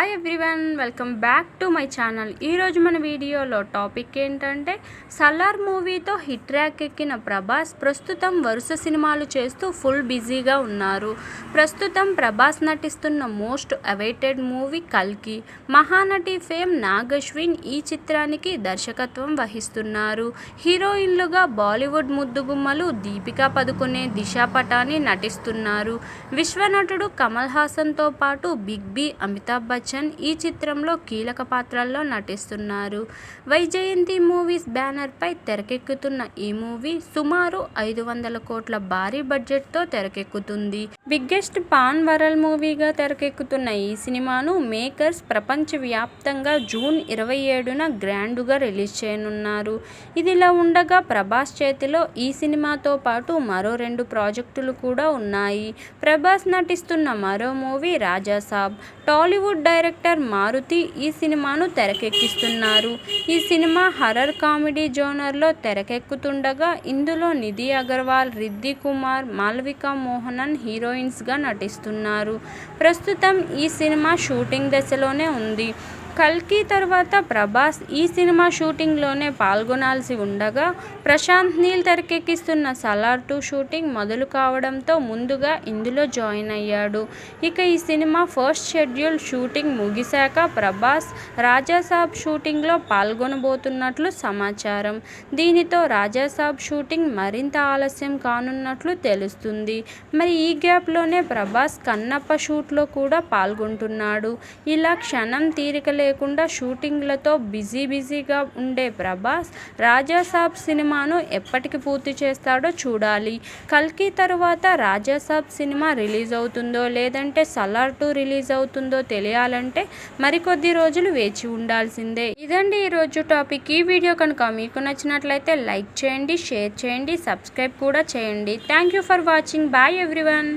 Hi everyone welcome back to my channel ఈరోజు మన వీడియోలో టాపిక్ ఏంటంటే సలార్ మూవీతో హిట్ ట్రాక్ ఎక్కిన ప్రభాస్ ప్రస్తుతం వరుస సినిమాలు చేస్తూ ఫుల్ బిజీగా ఉన్నారు. ప్రస్తుతం ప్రభాస్ నటిస్తున్న మోస్ట్ అవైటెడ్ మూవీ కల్కి. మహానటి ఫేమ్ నాగశ్విన్ ఈ చిత్రానికి దర్శకత్వం వహిస్తున్నారు. హీరోయిన్లుగా బాలీవుడ్ ముద్దుగుమ్మలు దీపికా పదుకునే దిశా పటాని నటిస్తున్నారు. విశ్వనటుడు కమల్ హాసన్తో పాటు బిగ్ బి అమితాబ్ బచ్చన్ ఈ చిత్రంలో కీలక పాత్రల్లో నటిస్తున్నారు. వైజయంతి మూవీస్ బ్యానర్పై తెరకెక్కుతున్న ఈ మూవీ సుమారు ఐదు వందల కోట్ల భారీ బడ్జెట్తో తెరకెక్కుతుంది. బిగ్గెస్ట్ పాన్ వరల్ మూవీగా తెరకెక్కుతున్న ఈ సినిమాను మేకర్స్ ప్రపంచవ్యాప్తంగా జూన్ ఇరవై ఏడున గ్రాండ్గా రిలీజ్ చేయనున్నారు. ఇదిలా ఉండగా ప్రభాస్ చేతిలో ఈ సినిమాతో పాటు మరో రెండు ప్రాజెక్టులు కూడా ఉన్నాయి. ప్రభాస్ నటిస్తున్న మరో movie Rajasaab. Tollywood director Maruthi ఈ సినిమాను తెరకెక్కిస్తున్నారు. ఈ సినిమా హర్రర్ కామెడీ జోనర్లో తెరకెక్కుతుండగా ఇందులో నిధి అగర్వాల్ రిద్ది కుమార్ మాల్వికా మోహనన్ హీరోయిన్స్గా నటిస్తున్నారు. ప్రస్తుతం ఈ సినిమా షూటింగ్ దశలోనే ఉంది. కల్కి తర్వాత ప్రభాస్ ఈ సినిమా షూటింగ్లోనే పాల్గొనాల్సి ఉండగా ప్రశాంత్ నీల్ తెరకెక్కిస్తున్న సలార్ టూ షూటింగ్ మొదలు కావడంతో ముందుగా ఇందులో జాయిన్ అయ్యాడు. ఇక ఈ సినిమా ఫస్ట్ షెడ్యూల్ షూటింగ్ ముగిశాక ప్రభాస్ రాజాసాబ్ షూటింగ్లో పాల్గొనబోతున్నట్లు సమాచారం. దీనితో రాజాసాబ్ షూటింగ్ మరింత ఆలస్యం కానున్నట్లు తెలుస్తుంది. మరి ఈ గ్యాప్లోనే ప్రభాస్ కన్నప్ప షూట్లో కూడా పాల్గొంటున్నాడు. ఇలా క్షణం తీరిక లేకుండా షూటింగ్లతో బిజీ బిజీగా ఉండే ప్రభాస్ రాజాసాబ్ సినిమాను ఎప్పటికి పూర్తి చేస్తాడో చూడాలి. కల్కి తరువాత రాజాసాబ్ సినిమా రిలీజ్ అవుతుందో లేదంటే సలార్ టూ రిలీజ్ అవుతుందో తెలియాలంటే మరికొద్ది రోజులు వేచి ఉండాల్సిందే. ఇదండి ఈరోజు టాపిక్. ఈ వీడియో కనుక మీకు నచ్చినట్లయితే లైక్ చేయండి షేర్ చేయండి సబ్స్క్రైబ్ కూడా చేయండి. Thank you for watching. Bye everyone.